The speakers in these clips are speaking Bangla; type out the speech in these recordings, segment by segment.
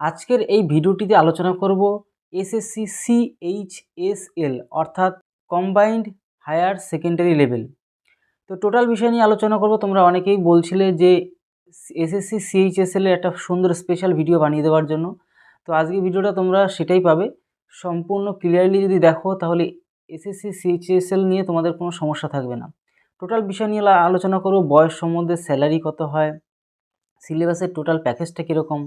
আজকের এই ভিডিওটিতে আলোচনা করব এসএসসি সিএইচএসএল অর্থাৎ কম্বাইন্ড হায়ার সেকেন্ডারি লেভেল তো টোটাল বিষয় নিয়ে আলোচনা করব, তোমরা অনেকেই বলছিলে যে এসএসসি সিএইচএসএল এর একটা সুন্দর স্পেশাল ভিডিও বানিয়ে দেওয়ার জন্য। তো আজকে ভিডিওটা তোমরা সেটাই পাবে। সম্পূর্ণ ক্লিয়ারলি যদি দেখো, তাহলে এসএসসি সিএইচএসএল নিয়ে তোমাদের কোনো সমস্যা থাকবে না। টোটাল বিষয় নিয়ে আলোচনা করব, বয়স সম্বন্ধে স্যালারি কত হয় সিলেবাসের টোটাল প্যাকেজটা কীরকম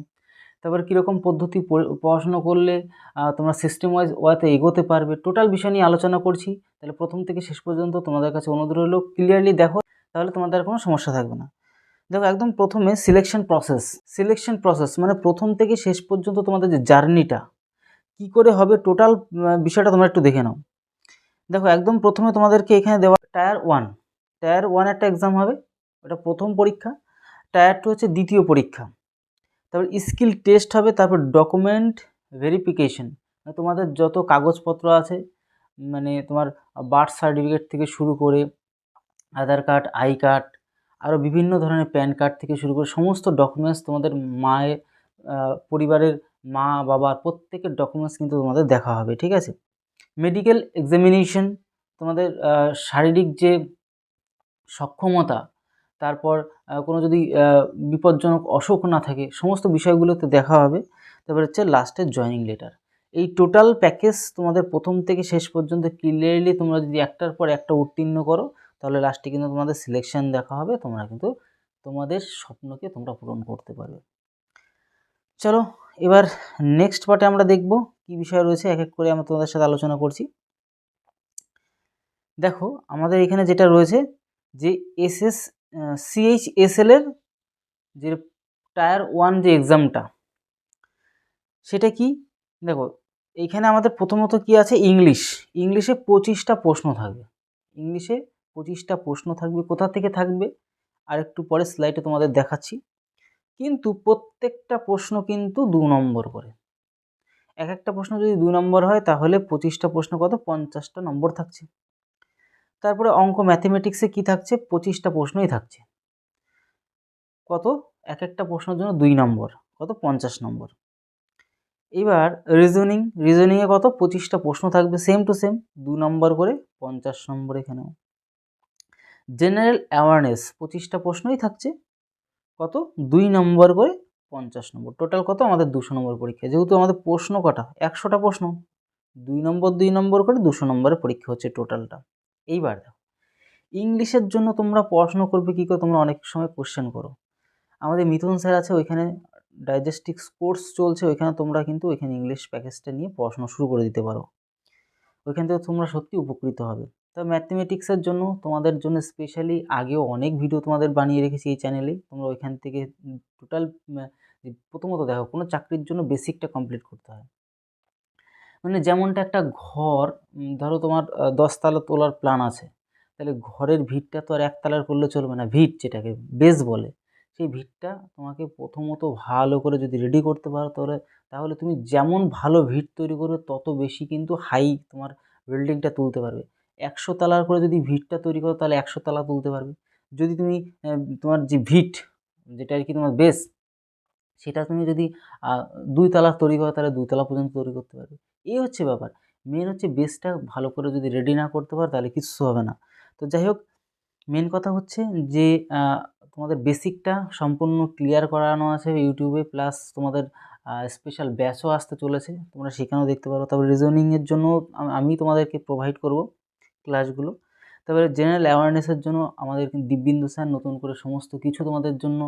তারপর কীরকম পদ্ধতি পড়ে- পড়াশুনো করলে তোমরা সিস্টেম ওয়াইজ ওয়াতে এগোতে পারবে? টোটাল বিষয় নিয়ে আলোচনা করছি। তাহলে প্রথম থেকে শেষ পর্যন্ত তোমাদের কাছে অনুরোধ রইল ক্লিয়ারলি দেখো, তাহলে তোমাদের কোনো সমস্যা থাকবে না। দেখো, একদম প্রথমে সিলেকশন প্রসেস সিলেকশন প্রসেস মানে প্রথম থেকে শেষ পর্যন্ত তোমাদের যে জার্নিটা কি করে হবে টোটাল বিষয়টা তোমরা একটু দেখে নাও। দেখো, একদম প্রথমে তোমাদেরকে এখানে দেওয়া টায়ার ওয়ান টায়ার ওয়ান একটা এক্সাম হবে, ওটা প্রথম পরীক্ষা। টায়ার টু হচ্ছে দ্বিতীয় পরীক্ষা। তারপর স্কিল টেস্ট হবে, তারপর ডকুমেন্ট ভেরিফিকেশন তোমাদের যত কাগজপত্র আছে মানে তোমার বার্থ সার্টিফিকেট থেকে শুরু করে আধার কার্ড আই কার্ড আরও বিভিন্ন ধরনের প্যান কার্ড থেকে শুরু করে সমস্ত ডকুমেন্টস তোমাদের মায়ের পরিবারের মা বাবার প্রত্যেকের ডকুমেন্টস কিন্তু তোমাদের দেখা হবে, ঠিক আছে? মেডিকেল এক্সামিনেশন তোমাদের শারীরিক যে সক্ষমতা তারপর কোনো যদি বিপজ্জনক, অসুখ না থাকে, সমস্ত বিষয়গুলোতে দেখা হবে। তারপর হচ্ছে লাস্টের জয়নিং লেটার এই টোটাল প্যাকেজ তোমাদের প্রথম থেকে শেষ পর্যন্ত ক্লিয়ারলি তোমরা যদি একটার পর একটা উত্তীর্ণ করো, তাহলে লাস্টে কিন্তু তোমাদের সিলেকশন দেখা হবে। তোমরা কিন্তু তোমাদের স্বপ্নকে তোমরা পূরণ করতে পারবে। চলো, এবার নেক্সট পার্টে আমরা দেখব কি বিষয় রয়েছে, এক এক করে আমরা তোমাদের সাথে আলোচনা করছি। দেখো, আমাদের এখানে যেটা রয়েছে যে এসএস সিএইচএসএল এর যে টায়ার ওয়ান যে এক্সামটা, সেটা কি? দেখো এইখানে আমাদের প্রথমত কি আছে? ইংলিশ। ইংলিশে পঁচিশটা প্রশ্ন থাকবে। ইংলিশে পঁচিশটা প্রশ্ন থাকবে। কোথা থেকে থাকবে? আর একটু পরে স্লাইডে তোমাদের দেখাচ্ছি। কিন্তু প্রত্যেকটা প্রশ্ন কিন্তু দু নম্বর করে। এক একটা প্রশ্ন যদি দু নম্বর হয়, তাহলে পঁচিশটা প্রশ্ন কত? পঞ্চাশটা নম্বর থাকছে। তারপরে অঙ্ক ম্যাথমেটিক্সে কি থাকছে? পঁচিশটা প্রশ্নই থাকছে। কত? এক একটা প্রশ্নের জন্য দুই নম্বর। কত? পঞ্চাশ নম্বর। এবার রিজনিং রিজনিংয়ে কত? পঁচিশটা প্রশ্ন থাকবে সেম টু সেম দু নম্বর করে পঞ্চাশ নম্বর এখানেও। জেনারেল অ্যাওয়ারনেস পঁচিশটা প্রশ্নই থাকছে। কত? দুই নম্বর করে পঞ্চাশ নম্বর। টোটাল কত? আমাদের দুশো নম্বর পরীক্ষা। যেহেতু আমাদের প্রশ্ন কটা, একশোটা প্রশ্ন। দুই নম্বর দুই নম্বর করে দুশো নম্বরের পরীক্ষা হচ্ছে টোটালটা এইবার দেখো। ইংলিশের জন্য তোমরা পড়াশুনো করবে কী করে, তোমরা অনেক সময় কোশ্চেন করো। আমাদের মিথুন স্যার আছে, ওইখানে ডাইজেস্টিক্স কোর্স চলছে, ওইখানে তোমরা কিন্তু ওইখানে ইংলিশ প্যাকেজটা নিয়ে পড়াশোনা শুরু করে দিতে পারো। ওইখান থেকে তোমরা সত্যি উপকৃত হবে। তো ম্যাথমেটিক্সের জন্য তোমাদের জন্য স্পেশালি আগেও অনেক ভিডিও তোমাদের বানিয়ে রেখেছি এই চ্যানেলে তোমরা ওইখান থেকে টোটাল প্রথমত দেখো, কোনো চাকরির জন্য বেসিকটা কমপ্লিট করতে হয়। মানে যেমনটা একটা ঘর ধরো তোমার দশতলা তোলার প্ল্যান আছে। তাহলে ঘরের ভিতটা তো আর একতলার করলে চলবে না। ভিত যেটাকে বেস বলে, সেই ভিতটা তোমাকে প্রথমত ভালো করে যদি রেডি করতে পারো তাহলে তাহলে তুমি যেমন ভালো ভিত তৈরি করবে, তত বেশি কিন্তু হাই তোমার বিল্ডিংটা তুলতে পারবে। একশো তলার করে যদি ভিটটা তৈরি করো, তাহলে একশো তালা তুলতে পারবে। যদি তুমি তোমার যে ভিট, যেটা আর কি তোমার বেস সেটা তুমি যদি দুই তলা তৈরি করো, তাহলে দুই তলা পর্যন্ত তৈরি করতে পারবে। এই হচ্ছে ব্যাপার। মেন হচ্ছে বেসটা ভালো করে যদি রেডি না করতে পারো তাহলে কিছু হবে না। তো যাই হোক মেন কথা হচ্ছে যে তোমাদের বেসিকটা সম্পূর্ণ ক্লিয়ার করানো আছে ইউটিউবে প্লাস তোমাদের স্পেশাল ব্যাচও আসতে চলেছে। তোমরা সেখানেও দেখতে পারো। তারপরে রিজনিংয়ের জন্য আমি তোমাদেরকে প্রোভাইড করব ক্লাসগুলো তারপরে জেনারেল অ্যাওয়ারনেসের জন্য আমাদের দিব্যেন্দু স্যার নতুন করে সমস্ত কিছু তোমাদের জন্য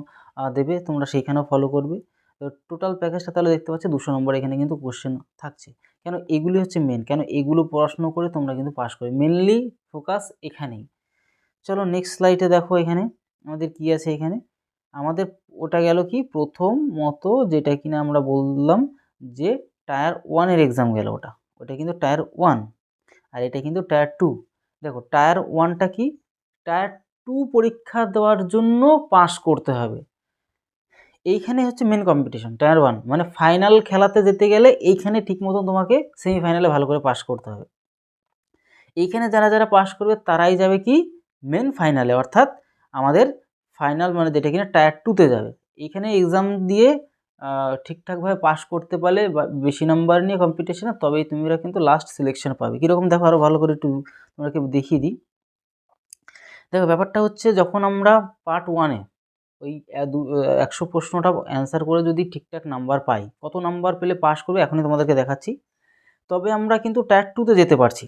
দেবে। তোমরা সেইখানেও ফলো করবে। তো টোটাল প্যাকেজটা তাহলে দেখতে পাচ্ছি দুশো নম্বর এখানে কিন্তু কোশ্চেন থাকছে। কেন এগুলি হচ্ছে মেন কেন এগুলো পড়াশুনো করে তোমরা কিন্তু পাস করবে? মেনলি ফোকাস এখানেই। চলো নেক্সট স্লাইডে দেখো এখানে, আমাদের কি আছে এখানে? আমাদের ওটা গেল কি? প্রথম মতো যেটা কিনা আমরা বললাম যে টায়ার ওয়ানের এক্সাম গেল ওটা। ওটা কিন্তু টায়ার ওয়ান আর এটা কিন্তু টায়ার টু দেখো টায়ার ওয়ানটা কি? টায়ার টু পরীক্ষা দেওয়ার জন্য পাস করতে হবে। এইখানে হচ্ছে মেন কম্পিটিশন টায়ার ওয়ান মানে ফাইনাল খেলাতে যেতে গেলে এইখানে ঠিক মতন তোমাকে সেমিফাইনালে ভালো করে পাস করতে হবে। এইখানে যারা যারা পাস করবে তারাই যাবে কি? মেন ফাইনালে অর্থাৎ আমাদের ফাইনাল মানে যেটা কিনা টায়ার টুতে যাবে। এখানে এক্সাম দিয়ে ঠিকঠাকভাবে পাস করতে পারলে বা বেশি নাম্বার নিয়ে কম্পিটিশনে তবেই তোমরা কিন্তু লাস্ট সিলেকশন পাবে। কীরকম দেখো আরও ভালো করে একটু তোমাকে দেখিয়ে দিই। দেখো ব্যাপারটা হচ্ছে যখন আমরা পার্ট ওয়ানে ওই একশো প্রশ্নটা অ্যান্সার করে যদি ঠিকঠাক নাম্বার পাই, কত নাম্বার পেলে পাস করবে এখনই তোমাদেরকে দেখাচ্ছি। তবে আমরা কিন্তু টায়ার টুতে যেতে পারছি।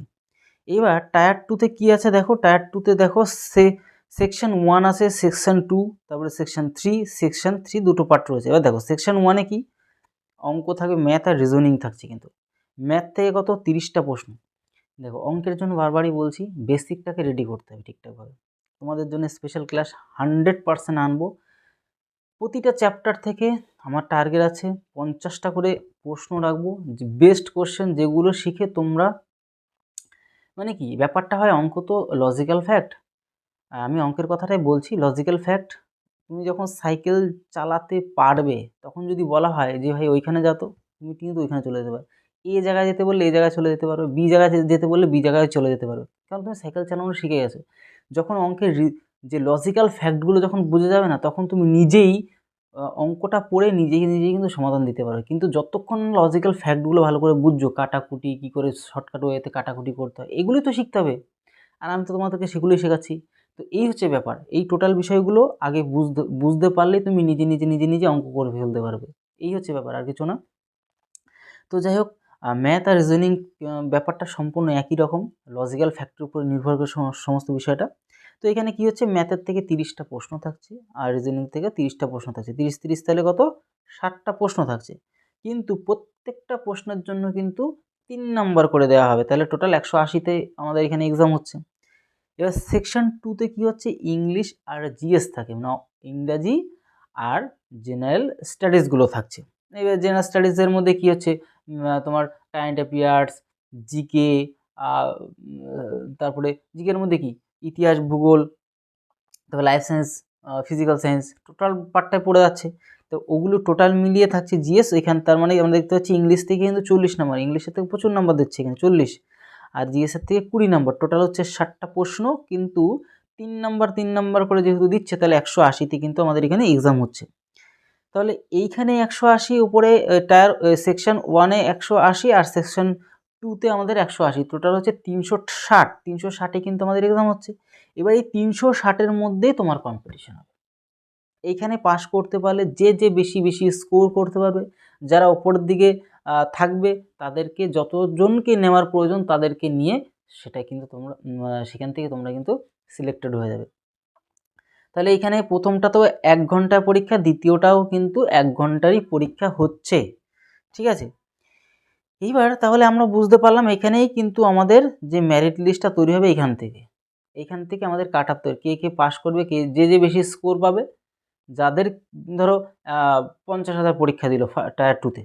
এবার টায়ার টুতে কী আছে দেখো? টায়ার টুতে দেখো সে সেকশন ওয়ান আছে সেকশন টু তারপরে সেকশন থ্রি সেকশন থ্রি দুটো পার্ট রয়েছে। এবার দেখো সেকশন ওয়ানে কি? অঙ্ক থাকবে ম্যাথ আর রিজনিং থাকছে কিন্তু। ম্যাথ থেকে কত? তিরিশটা প্রশ্ন। দেখো, অঙ্কের জন্য বারবারই বলছি বেসিকটাকে রেডি করতে হবে ঠিকঠাকভাবে। তোমাদের জন্য স্পেশাল ক্লাস হান্ড্রেড পারসেন্ট আনব। প্রতিটা চ্যাপ্টার থেকে আমার টার্গেট আছে পঞ্চাশটা করে প্রশ্ন রাখব বেস্ট কোশ্চেন যেগুলো শিখে তোমরা মানে কি ব্যাপারটা হয় অঙ্ক তো লজিক্যাল ফ্যাক্ট আমি অঙ্কের কথাটাই বলছি লজিক্যাল ফ্যাক্ট তুমি যখন সাইকেল চালাতে পারবে, তখন যদি বলা হয় যে ভাই ওইখানে যা তো, তুমি কিন্তু ওইখানে চলে যেতে পারো। এ জায়গায় যেতে বললে এ জায়গায় চলে যেতে পারো, বি জায়গায় যেতে বললে বি জায়গায় চলে যেতে পারো। কারণ তুমি সাইকেল চালানো শিখে গেছো। যখন অঙ্কের যে লজিক্যাল ফ্যাক্টগুলো যখন বুঝে যাবে না, তখন তুমি নিজেই অঙ্কটা পড়ে নিজেই নিজেই কিন্তু সমাধান দিতে পারো। কিন্তু যতক্ষণ লজিক্যাল ফ্যাক্টগুলো ভালো করে বুঝছ, কাটাকুটি, কী করে শর্টকাট ওয়েতে কাটাকুটি করতে হয়, এগুলোই তো শিখতে হবে। আর আমি তো তোমাদেরকে সেগুলোই শেখাচ্ছি। তো এই হচ্ছে ব্যাপার। এই টোটাল বিষয়গুলো আগে বুঝতে বুঝতে পারলেই তুমি নিজে নিজে নিজে নিজে অঙ্ক করে ফেলতে পারবে। এই হচ্ছে ব্যাপার, আর কিছু না। তো যাই হোক ম্যাথ আর রিজনিং ব্যাপারটা সম্পূর্ণ একই রকম। লজিক্যাল ফ্যাক্টর উপর নির্ভর করে সমস্ত বিষয়টা। তো এখানে কি হচ্ছে? ম্যাথের থেকে তিরিশটা প্রশ্ন থাকছে আর রিজনিং থেকে তিরিশটা প্রশ্ন থাকছে। তিরিশ তিরিশ তাহলে কত? ষাটটা প্রশ্ন থাকছে। কিন্তু প্রত্যেকটা প্রশ্নের জন্য কিন্তু তিন নাম্বার করে দেওয়া হবে। তাহলে টোটাল একশো আশিতে আমাদের এখানে এক্সাম হচ্ছে। এবার সেকশন টুতে কী হচ্ছে? ইংলিশ আর জিএস থাকে। মানে ইংরাজি আর জেনারেল স্টাডিজগুলো থাকছে। এবার জেনারেল স্টাডিজের মধ্যে কী হচ্ছে? তোমার কারেন্ট অ্যাফেয়ার্স জিকে তারপরে জিকের মধ্যে কি? ইতিহাস, ভূগোল, তারপর life science physical science total পার্টটায় পড়ে যাচ্ছে। তো ওগুলো টোটাল মিলিয়ে থাকছে জিএস এখানে তার মানে আমরা দেখতে পাচ্ছি ইংলিশ থেকে কিন্তু চল্লিশ নাম্বার ইংলিশের থেকে প্রচুর নাম্বার দিচ্ছে এখানে, চল্লিশ। আর জিএসের থেকে কুড়ি নাম্বার টোটাল হচ্ছে ষাটটা প্রশ্ন, কিন্তু তিন নাম্বার তিন নাম্বার করে যেহেতু দিচ্ছে, তাহলে একশো আশিতে কিন্তু আমাদের এখানে এক্সাম হচ্ছে। তাহলে এইখানে একশো আশি, উপরে টায়ার সেকশন ওয়ানে একশো আশি আর সেকশন টুতে আমাদের একশো আশি টোটাল হচ্ছে তিনশো ষাট, তিনশো ষাটে কিন্তু আমাদের এক্সাম হচ্ছে। এবার এই তিনশো ষাটের মধ্যে তোমার কম্পিটিশন হবে। এইখানে পাস করতে পারলে যে যে বেশি বেশি স্কোর করতে পারবে, যারা ওপরের দিকে থাকবে, তাদেরকে যতজনকে নেওয়ার প্রয়োজন তাদেরকে নিয়ে সেটা কিন্তু তোমরা সেখান থেকে তোমরা কিন্তু সিলেক্টেড হয়ে যাবে। তাহলে এখানে প্রথমটা তো এক ঘণ্টার পরীক্ষা, দ্বিতীয়টাও কিন্তু এক ঘন্টারই পরীক্ষা হচ্ছে। ঠিক আছে? এইবার তাহলে আমরা বুঝতে পারলাম এখানেই কিন্তু আমাদের যে ম্যারিট লিস্টটা তৈরি হবে এখান থেকে। এখান থেকে আমাদের কাট আপ তৈরি কে কে পাস করবে, কে যে যে বেশি স্কোর পাবে, যাদের ধরো পঞ্চাশ হাজার পরীক্ষা দিল টায়ার টুতে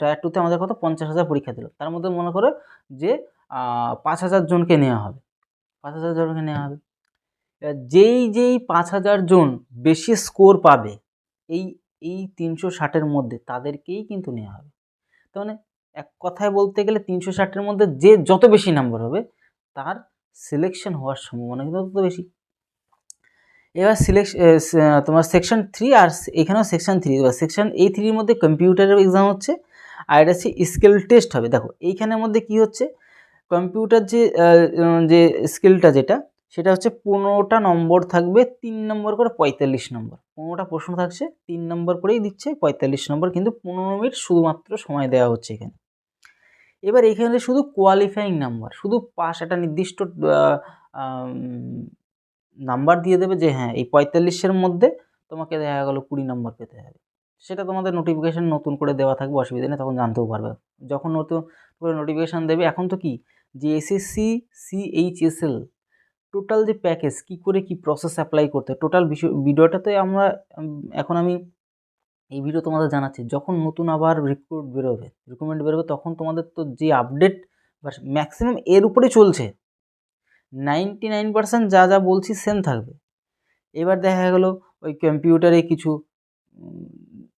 টায়ার টুতে আমাদের কত? পঞ্চাশ হাজার পরীক্ষা দিল। তার মধ্যে মনে করো যে পাঁচ হাজার জনকে নেওয়া হবে। পাঁচ হাজার জনকে নেওয়া হবে। যেই যেই পাঁচ হাজার জন বেশি স্কোর পাবে, এই এই তিনশো ষাটের মধ্যে তাদেরকেই কিন্তু নেওয়া হবে। তার মানে এক কথায় বলতে গেলে তিনশো ষাটের মধ্যে যে যত বেশি নাম্বার হবে, তার সিলেকশন হওয়ার সম্ভাবনা কিন্তু তত বেশি। এবার সিলেকশ তোমার সেকশন থ্রি আর এখানেও সেকশন থ্রি এবার সেকশন এই থ্রির মধ্যে কম্পিউটারের এক্সাম হচ্ছে, আর এটা হচ্ছে স্কিল টেস্ট হবে। দেখো, এইখানের মধ্যে কি হচ্ছে? কম্পিউটার যে যে স্কিলটা যেটা, সেটা হচ্ছে পনেরোটা নম্বর থাকবে, তিন নম্বর করে পঁয়তাল্লিশ নম্বর। পনেরোটা প্রশ্ন থাকছে, তিন নম্বর করেই দিচ্ছে, পঁয়তাল্লিশ নম্বর কিন্তু পনেরো মিনিট শুধুমাত্র সময় দেওয়া হচ্ছে এখানে। এবার এখানে শুধু কোয়ালিফাইং নাম্বার শুধু পাস একটা নির্দিষ্ট নাম্বার দিয়ে দেবে যে হ্যাঁ এই পঁয়তাল্লিশের মধ্যে তোমাকে দেখা গেলো কুড়ি নম্বর পেতে হবে। সেটা তোমাদের নোটিফিকেশান নতুন করে দেওয়া থাকবে, অসুবিধা নেই, তখন জানতেও পারবে। যখন নতুন করে নোটিফিকেশান দেবে, এখন তো কি? যে এসএসসি সিএইচএসএল টোটাল যে প্যাকেজ কী করে কি প্রসেস অ্যাপ্লাই করতে টোটাল বিষয় ভিডিওটাতে আমরা, এখন আমি এই ভিডিও তোমাদের জানাচ্ছি। যখন নতুন আবার রিক্রুট বেরোবে রিক্রুটমেন্ট বেরোবে, তখন তোমাদের তো যে আপডেট বা ম্যাক্সিমাম এর উপরে চলছে নাইনটি নাইন পার্সেন্ট যা যা বলছি সেম থাকবে। এবার দেখা গেলো ওই কম্পিউটারে কিছু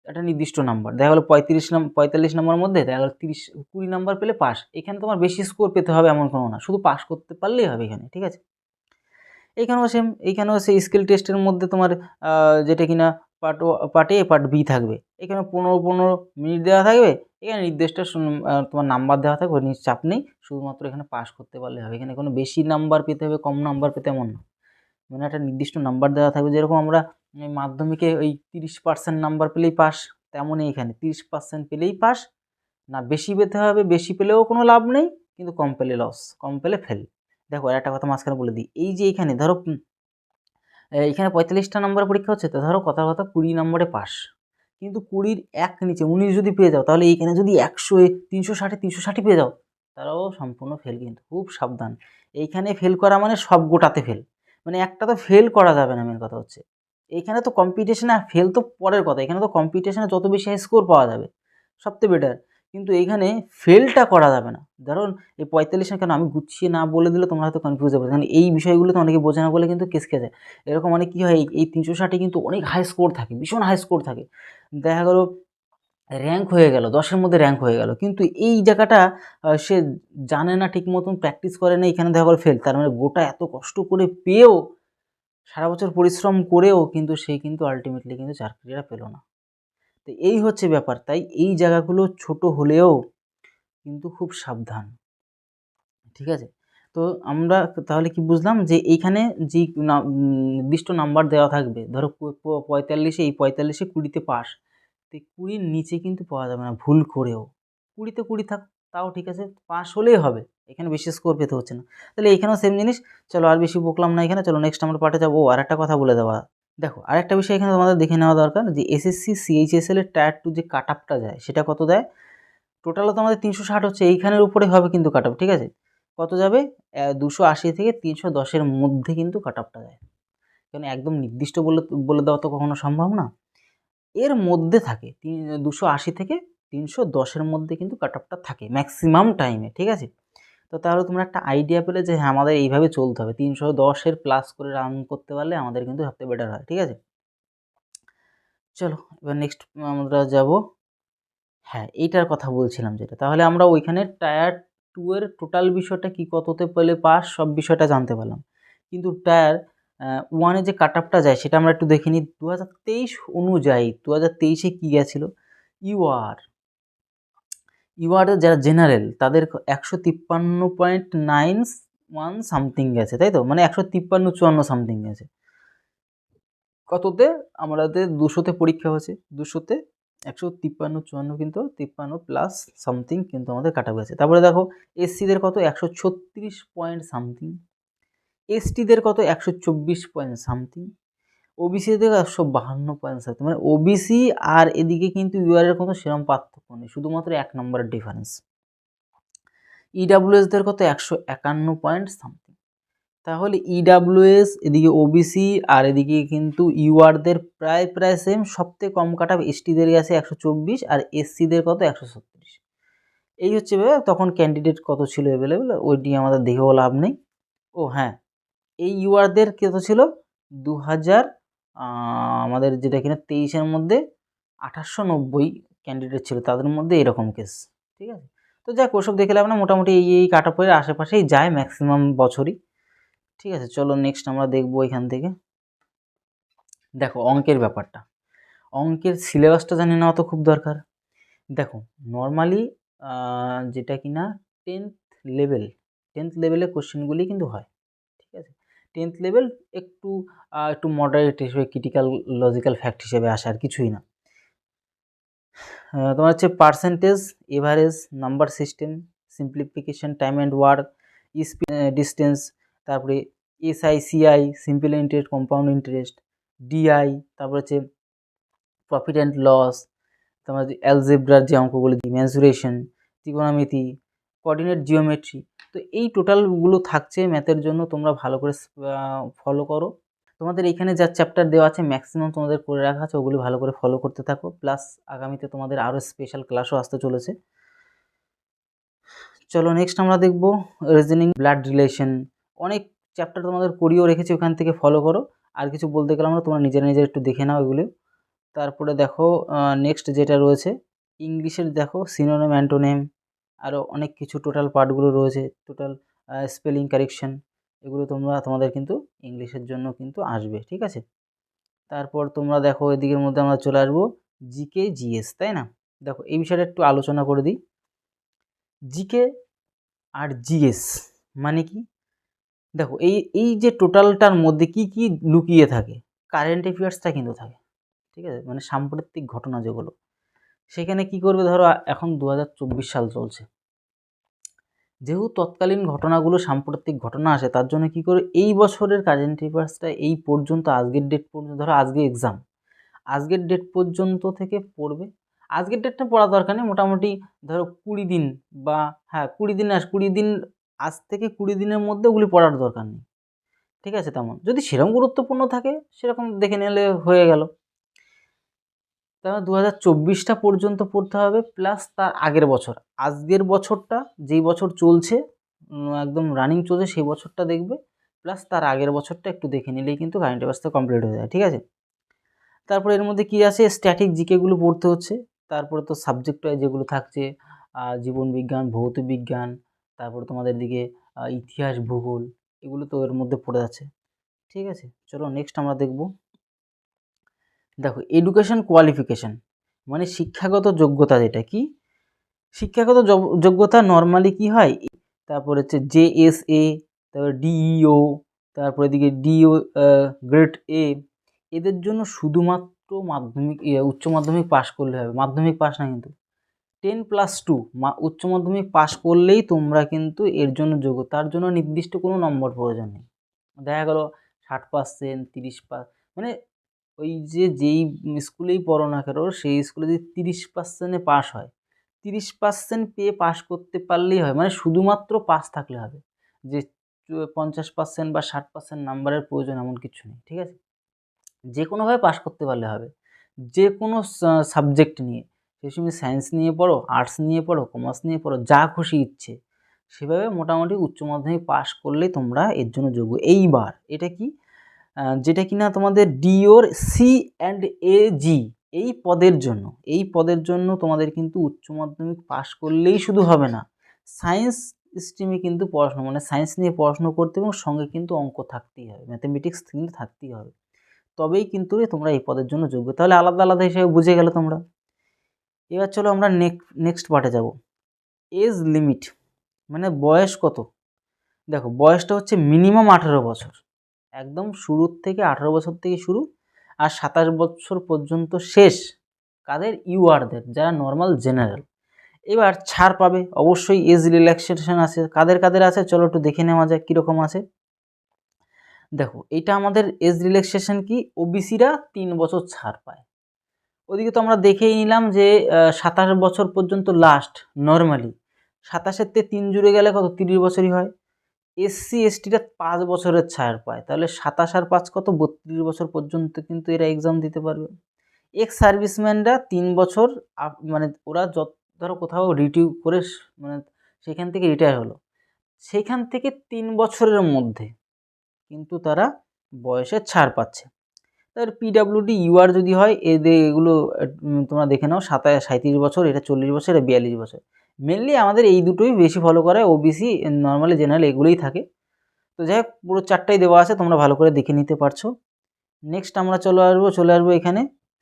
একটা নির্দিষ্ট নাম্বার দেখা গেলো পঁয়ত্রিশ নাম্বার পঁয়তাল্লিশ নম্বর মধ্যে দেখা গেলো তিরিশ, কুড়ি নাম্বার পেলে পাস এখানে তোমার বেশি স্কোর পেতে হবে এমন কোনো না, শুধু পাস করতে পারলেই হবে এখানে, ঠিক আছে? এইখানেও সেম এইখানেও সেই স্কিল টেস্টের মধ্যে তোমার যেটা কিনা part part A part B থাকবে। এখানে পনেরো পনেরো মিনিট দেওয়া থাকবে। এখানে আহ, তোমার নাম্বার দেওয়া থাকবে নিয়ে চাপ নেই। শুধুমাত্র এখানে পাস করতে পারলে হবে। এখানে কোনো বেশি নাম্বার পেতে হবে কম নাম্বার পেতে এমন না। মানে একটা নির্দিষ্ট নাম্বার দেওয়া থাকবে। যেরকম আমরা মাধ্যমিকে ওই তিরিশ পার্সেন্ট নাম্বার পেলেই পাস তেমনই এখানে। তিরিশ পার্সেন্ট পেলেই পাস না বেশি পেতে হবে বেশি পেলেও কোনো লাভ নেই কিন্তু কম পেলে লস কম পেলে ফেল দেখো আর একটা কথা মাঝখানে বলে দিই। এই যে এইখানে ধরো এখানে পঁয়তাল্লিশটা নাম্বার পরীক্ষা হচ্ছে, তো ধরো কথা কথা কুড়ি নম্বরে পাস কিন্তু কুড়ির এক নিচে, উনিশ যদি পেয়ে যাও, তাহলে এইখানে যদি একশো তিনশো ষাটে তিনশো ষাটই পেয়ে যাও তারাও সম্পূর্ণ ফেল কিন্তু, খুব সাবধান। এইখানে ফেল করা মানে সব গোটাতে ফেল মানে একটা তো ফেল করা যাবে না মেন কথা হচ্ছে। এইখানে তো কম্পিটিশনে ফেল তো পরের কথা, এখানে তো কম্পিটিশনে যত বেশি স্কোর পাওয়া যাবে সবথেকে বেটার কিন্তু এইখানে ফেলটা করা যাবে না। ধরুন, এই পঁয়তাল্লিশে কেন? আমি গুছিয়ে না বলে দিলে তোমরা হয়তো কনফিউজ হবে কারণ এই বিষয়গুলো তো অনেকে বোঝে না বলে কিন্তু কেসকে যায়। এরকম অনেক কী হয়, এই- তিনশো ষাটে কিন্তু অনেক হাই স্কোর থাকে, ভীষণ হাই স্কোর থাকে। দেখা গেলো র্যাঙ্ক হয়ে গেল, দশের মধ্যে র্যাঙ্ক হয়ে গেল। কিন্তু এই জায়গাটা সে জানে না ঠিক মতন প্র্যাকটিস করে না, এখানে দেখা গেলো ফেল তার মানে গোটা এত কষ্ট করে পেয়েও, সারা বছর পরিশ্রম করেও কিন্তু সে কিন্তু আলটিমেটলি কিন্তু চাকরিটা পেল না। তো এই হচ্ছে ব্যাপার। তাই এই জায়গাগুলো ছোট হলেও কিন্তু খুব সাবধান। ঠিক আছে? তো আমরা তাহলে কি বুঝলাম যে এইখানে যে নির্দিষ্ট নাম্বার দেওয়া থাকবে, ধরো পঁয়তাল্লিশে, এই পঁয়তাল্লিশে কুড়িতে পাস, তো কুড়ির নিচে কিন্তু পাওয়া যাবে না, ভুল করেও। কুড়িতে কুড়ি থাক, তাও ঠিক আছে, পাস হলেই হবে, এখানে বেশি স্কোর পেতে হচ্ছে না। তাহলে এখানেও সেম জিনিস, চলো আর বেশি বকলাম না এখানে, চলো নেক্সট আমরা পার্টে যাব আর একটা কথা বলে দেওয়া দেখো, আরেকটা বিষয় এখানে তোমাদের দেখে নেওয়া দরকার যে এসএসসি সিএইচএসএল এর টায়ার টু যে কাট আপটা যায়, সেটা কত দেয়? টোটালও তো আমাদের তিনশো ষাট হচ্ছে, এইখানের উপরে হবে কিন্তু কাট ঠিক আছে? কত যাবে? দুশো আশি থেকে তিনশো দশের মধ্যে কিন্তু কাট আপটা যায়। কারণ একদম নির্দিষ্ট বলে বলে দেওয়া তো কখনো সম্ভব না। এর মধ্যে থাকে, তিন, দুশো আশি থেকে তিনশো দশের মধ্যে কিন্তু কাট আপটা থাকে ম্যাক্সিমাম টাইমে ঠিক আছে? তো তাহলে তোমরা একটা আইডিয়া পেলে যে হ্যাঁ আমাদের এইভাবে চলতে হবে। তিনশো দশের প্লাস করে রান করতে পারলে আমাদের কিন্তু সবথেকে বেটার হয়, ঠিক আছে? চলো, এবার নেক্সট আমরা যাব। হ্যাঁ এইটার কথা বলছিলাম যেটা। তাহলে আমরা ওইখানে টায়ার টু এর টোটাল বিষয়টা কি কততে পেলে পাস, সব বিষয়টা জানতে পারলাম। কিন্তু টায়ার ওয়ানে যে কাট আপটা যায়, সেটা আমরা একটু দেখে নিই। দু হাজার তেইশ অনুযায়ী দু হাজার তেইশে কী গেছিল? ইউআর ইউআরের যারা জেনারেল তাদের একশো তিপ্পান্ন পয়েন্ট নাইন ওয়ান সামথিং গেছে তাই তো? মানে একশো তিপ্পান্ন চুয়ান্ন সামথিং গেছে কততে? আমাদের দুশোতে পরীক্ষা হয়েছে। দুশোতে একশো তিপ্পান্ন চুয়ান্ন কিন্তু, তিপ্পান্ন প্লাস সামথিং কিন্তু আমাদের কাটা গেছে তারপরে দেখো এসসিদের কত? একশো ছত্রিশ পয়েন্ট সামথিং এসটিদের কত? একশো চব্বিশ পয়েন্ট সামথিং ওবিসিদের একশো বাহান্ন পয়েন্ট সামথিং মানে ওবিসি আর এদিকে কিন্তু ইউআরের কোনো সেরকম পার্থক্য নেই, শুধুমাত্র এক নম্বরের ডিফারেন্স ইডাব্লিউএসদের কত? একশো একান্ন পয়েন্ট সামথিং তাহলে ইডাব্লিউএস এদিকে ওবিসি আর এদিকে কিন্তু ইউআরদের প্রায় প্রায় সেম সবথেকে কম কাটা এসটিদের গেছে একশো চব্বিশ আর এসসিদের কত? একশো ছত্রিশ। এই হচ্ছে তখন ক্যান্ডিডেট কত ছিল অ্যাভেলেবেল ওইটি আমাদের দেখেও লাভ নেই। ও হ্যাঁ এই ইউআরদের কত ছিল? দু হাজার আমাদের যেটা কিনা তেইশের মধ্যে আঠাশশো নব্বই ক্যান্ডিডেট ছিল, তাদের মধ্যে এরকম কেস ঠিক আছে? তো যাক, ওসব দেখে লাভ না মোটামুটি এই এই কাট আপের আশেপাশেই যায় ম্যাক্সিমাম বছরই, ঠিক আছে? চলো নেক্সট আমরা দেখব এখান থেকে। দেখো, অঙ্কের ব্যাপারটা। অঙ্কের সিলেবাসটা জানি নেওয়া তো খুব দরকার। দেখো নর্মালি যেটা কিনা টেন্থ লেভেল টেন্থ লেভেলের কোশ্চেনগুলি কিন্তু হয়। টেন্থ লেভেল একটু একটু মডারেট হিসেবে ক্রিটিক্যাল লজিক্যাল ফ্যাক্ট হিসেবে আসে আর কিছুই না। তোমার হচ্ছে percentage average number system simplification time and work distance তারপরে SI CI simple interest compound interest DI তারপর হচ্ছে প্রফিট অ্যান্ড লস তোমার অ্যালজেব্রার যে অঙ্কগুলো দিই ম্যাজুরেশন ত্রিকোণমিতি কোঅর্ডিনেট জিওমেট্রি তো এই টোটালগুলো থাকছে ম্যাথের জন্য, তোমরা ভালো করে ফলো করো। তোমাদের এখানে যা চ্যাপ্টার দেওয়া আছে ম্যাক্সিমাম তোমাদের করে রাখা আছে, ওগুলি ভালো করে ফলো করতে থাকো। প্লাস আগামীতে তোমাদের আরও স্পেশাল ক্লাসও আসতে চলেছে। চলো নেক্সট আমরা দেখব রিজনিং ব্লাড রিলেশন অনেক চ্যাপ্টার তোমাদের করিয়েও রেখেছি, ওখান থেকে ফলো করো। আর কিছু বলতে গেলাম না তোমরা নিজের নিজের একটু দেখে নাও এগুলো। তারপরে দেখো নেক্সট যেটা রয়েছে ইংলিশের দেখো সিনোনেম অ্যান্টোনেম আরও অনেক কিছু টোটাল পার্টগুলো রয়েছে। টোটাল স্পেলিং কারেকশন এগুলো তোমরা, তোমাদের কিন্তু ইংলিশের জন্য কিন্তু আসবে, ঠিক আছে? তারপর তোমরা দেখো এদিকের মধ্যে আমরা চলে আসব জিকে জিএস তাই না? দেখো, এই বিষয়টা একটু আলোচনা করে দিই। জিকে আর জিএস মানে কি? দেখো, এই এই যে টোটালটার মধ্যে কি কি লুকিয়ে থাকে? কারেন্ট অ্যাফেয়ার্সটা কিন্তু থাকে, ঠিক আছে? মানে সাম্প্রতিক ঘটনা যেগুলো। সেখানে কি করবে? ধরো এখন দু হাজার চব্বিশ সাল চলছে। যেহেতু তৎকালীন ঘটনাগুলো সাম্প্রতিক ঘটনা আসে, তার জন্য কি করে এই বছরের কারেন্ট অ্যাফেয়ার্সটা এই পর্যন্ত, আজকের ডেট পর্যন্ত, ধরো, আজকে এক্সাম আজকের ডেট পর্যন্ত থেকে পড়বে। আজকের ডেটটা পড়া দরকার নেই, মোটামুটি ধরো, কুড়ি দিন বা হ্যাঁ কুড়ি দিন আস, কুড়ি দিন আজ থেকে কুড়ি দিনের মধ্যে ওগুলি পড়ার দরকার নেই। ঠিক আছে, তেমন। যদি সেরকম গুরুত্বপূর্ণ থাকে, সেরকম দেখে নিলে হয়ে গেল। তাহলে দু হাজার চব্বিশটা পর্যন্ত পড়তে হবে প্লাস তার আগের বছর। আজকের বছরটা, যেই বছর চলছে একদম রানিং চলছে, সেই বছরটা দেখবে প্লাস তার আগের বছরটা একটু দেখে নিলেই কিন্তু কারেন্ট অ্যাফেয়ার্সটা কমপ্লিট হয়ে যায়, ঠিক আছে? তারপরে এর মধ্যে কী আছে? স্ট্যাটিক জিকেগুলো পড়তে হচ্ছে, তারপরে তো সাবজেক্ট যেগুলো থাকছে জীবন বিজ্ঞান, ভৌত বিজ্ঞান, তারপরে তোমাদের দিকে ইতিহাস, ভূগোল, এগুলো তো এর মধ্যে পড়ে আছে ঠিক আছে? চলো নেক্সট আমরা দেখব। দেখো এডুকেশন কোয়ালিফিকেশান মানে শিক্ষাগত যোগ্যতা যেটা কি? শিক্ষাগত যোগ্যতা নর্মালি কি হয়? তারপর হচ্ছে জেএসএ তারপর ডিইও তারপর এদিকে ডিও গ্রেড এ এদের জন্য শুধুমাত্র মাধ্যমিক উচ্চ মাধ্যমিক পাশ করলে হবে। মাধ্যমিক পাশ না কিন্তু। টেন প্লাস টু উচ্চ মাধ্যমিক পাশ করলেই তোমরা কিন্তু এর জন্য যোগ্য। তার জন্য নির্দিষ্ট কোনো নম্বর প্রয়োজন নেই। দেখা গেলো ষাট পার্সেন্ট তিরিশ পার মানে ওই যে, যেই স্কুলেই পড়ো না কেন, সেই স্কুলে যদি তিরিশ পার্সেন্টে পাস হয়, তিরিশ পার্সেন্ট পেয়ে পাস করতে পারলেই হয় মানে শুধুমাত্র পাস থাকলে হবে। যে পঞ্চাশ পার্সেন্ট বা ষাট পার্সেন্ট নাম্বারের প্রয়োজন এমন কিছু নেই, ঠিক আছে? যে কোনোভাবে পাস করতে পারলে হবে। যে কোনো সাবজেক্ট নিয়ে সে তুমি সায়েন্স নিয়ে পড়ো আর্টস নিয়ে পড়ো কমার্স নিয়ে পড়ো, যা খুশি ইচ্ছে, সেভাবে মোটামুটি উচ্চ মাধ্যমিক পাশ করলেই তোমরা এর জন্য যোগ্য। এইবার, এটা কি? যেটা কিনা তোমাদের ডিওর সি অ্যান্ড এ জি, এই পদের জন্য। এই পদের জন্য তোমাদের কিন্তু উচ্চ মাধ্যমিক পাশ করলেই শুধু হবে না। সায়েন্স স্ট্রিমে কিন্তু পড়াশোনা মানে সায়েন্স নিয়ে পড়াশুনো করতে এবং সঙ্গে কিন্তু অঙ্ক থাকতেই হবে, ম্যাথামেটিক্স কিন্তু থাকতেই হবে। তবেই কিন্তু তোমরা এই পদের জন্য যোগ্য। তাহলে আলাদা আলাদা হিসেবে বুঝে গেলে তোমরা। এবার চলো আমরা নেক্সট পার্টে যাব। এজ লিমিট মানে বয়স কত? দেখো, বয়সটা হচ্ছে মিনিমাম আঠেরো বছর। একদম শুরুর থেকে আঠেরো বছর থেকে শুরু আর সাতাশ বছর পর্যন্ত শেষ কাদের? ইউআরদের, যারা নর্মাল জেনারেল এবার ছাড় পাবে, অবশ্যই এজ রিল্যাক্সেশন আছে। কাদের কাদের আছে? চলো একটু দেখে নেওয়া যায় কীরকম আছে। দেখো, এটা আমাদের এজ রিল্যাক্সেশন কি? ওবিসিরা তিন বছর ছাড় পায়। ওদিকে তো আমরা দেখেই নিলাম যে সাতাশ বছর পর্যন্ত লাস্ট নর্মালি সাতাশের তে তিন জুড়ে গেলে কত? তিরিশ বছরই হয়। এসসি এসটিরা পাঁচ বছরের ছাড় পায়। তাহলে সাতাশ আর পাঁচ কত? বত্রিশ বছর পর্যন্ত কিন্তু এরা এক্সাম দিতে পারবে। এক্স সার্ভিসম্যানরা তিন বছর মানে ওরা যত, ধরো কোথাও রিটিউ করে মানে সেখান থেকে রিটায়ার হলো। সেখান থেকে তিন বছরের মধ্যে কিন্তু তারা বয়সের ছাড় পাচ্ছে। তার পিডাব্লিউডি ইউআর যদি হয়, এদের এগুলো তোমরা দেখে নাও সাতাশ সাঁত্রিশ বছর, এটা চল্লিশ বছর, এটা বিয়াল্লিশ বছর। মেনলি আমাদের এই দুটোই বেশি ফলো করে ওবিসি নর্মালি জেনারেল এগুলোই থাকে। তো যাই হোক, পুরো চারটাই দেওয়া আছে, তোমরা ভালো করে দেখে নিতে পারছ। নেক্সট আমরা চলে আসব চলে আসব এখানে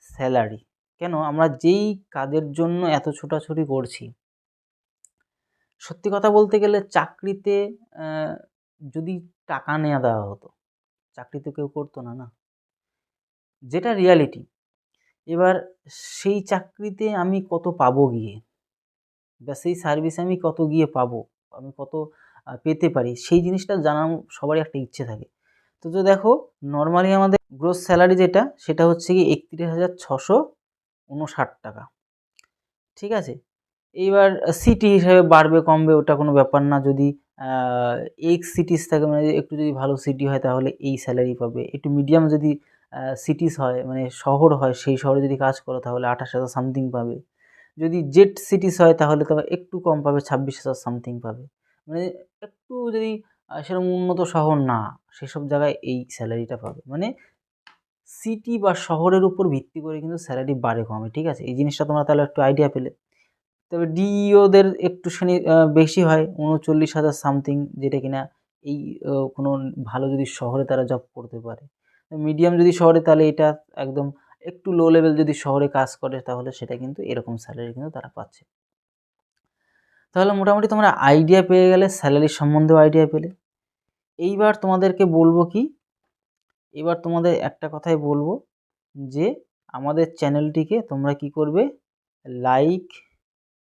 স্যালারি কেন? আমরা যেই কাজের জন্য এত ছোটাছুটি করছি। সত্যি কথা বলতে গেলে চাকরিতে যদি টাকা নেওয়া দেওয়া হতো, চাকরি তো কেউ করতো না না। যেটা রিয়ালিটি এবার সেই চাকরিতে আমি কত পাবো গিয়ে? বা সেই সার্ভিস আমি কত গিয়ে পাবো? আমি কত পেতে পারি? সেই জিনিসটা জানার সবারই একটা ইচ্ছে থাকে। তো তো দেখো নর্মালি আমাদের গ্রোস স্যালারি যেটা, সেটা হচ্ছে কি একত্রিশ হাজার ছশো উনষাট টাকা। ঠিক আছে? এইবার সিটি হিসাবে বাড়বে, কমবে, ওটা কোনো ব্যাপার না। যদি এক্স সিটিস থাকে মানে একটু যদি ভালো সিটি হয়, তাহলে এই স্যালারি পাবে। একটু মিডিয়াম যদি সিটিস হয় মানে শহর হয়, সেই শহরে যদি কাজ করো, তাহলে আঠাশ হাজার সামথিং পাবে। যদি জেট সিটিস হয়, তাহলে তো একটু কম পাবে, ছাব্বিশ হাজার সামথিং পাবে। মানে একটু যদি সেরকম উন্নত শহর না, সেসব জায়গায় এই স্যালারিটা পাবে। মানে সিটি বা শহরের উপর ভিত্তি করে কিন্তু স্যালারি বাড়ে কমে, ঠিক আছে? এই জিনিসটা তোমরা তাহলে একটু আইডিয়া পেলে। তবে ডিইওদের একটুখানি বেশি হয়, উনচল্লিশ হাজার সামথিং যেটা কিনা এই কোনো ভালো যদি শহরে তারা জব করতে পারে। মিডিয়াম যদি শহরে, তাহলে এটা একদম একটু লো লেভেল যদি শহরে কাজ করে, তাহলে সেটা কিন্তু এরকম স্যালারি কিন্তু তারা পাচ্ছে। তাহলে মোটামুটি তোমরা আইডিয়া পেয়ে গেলে স্যালারি সম্বন্ধেও আইডিয়া পেলে। এইবার তোমাদেরকে বলব কি, এবার তোমাদের একটা কথাই বলব যে, আমাদের চ্যানেলটিকে তোমরা কি করবে? লাইক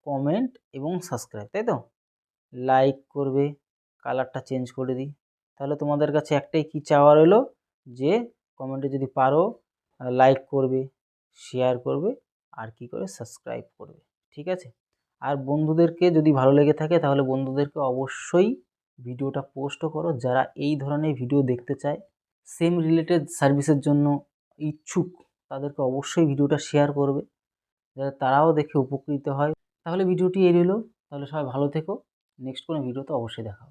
কমেন্ট এবং সাবস্ক্রাইব তাই তো? লাইক করবে কালারটা চেঞ্জ করে দিই। তাহলে তোমাদের কাছে একটাই কি চাওয়া রইল যে কমেন্টে যদি পারো লাইক করবে শেয়ার করবে আর কি করে সাবস্ক্রাইব করবে, ঠিক আছে? আর বন্ধুদেরকে যদি ভালো লেগে থাকে তাহলে বন্ধুদেরকে অবশ্যই ভিডিওটা পোস্টও করো। যারা এই ধরনের ভিডিও দেখতে চায় সেম রিলেটেড সার্ভিসের জন্য ইচ্ছুক, তাদেরকে অবশ্যই ভিডিওটা শেয়ার করবে। যাতে তারাও দেখে উপকৃত হয়। তাহলে ভিডিওটি এই তাহলে সবাই ভালো থেকো। নেক্সট কোনো ভিডিওতে অবশ্যই দেখা হবে।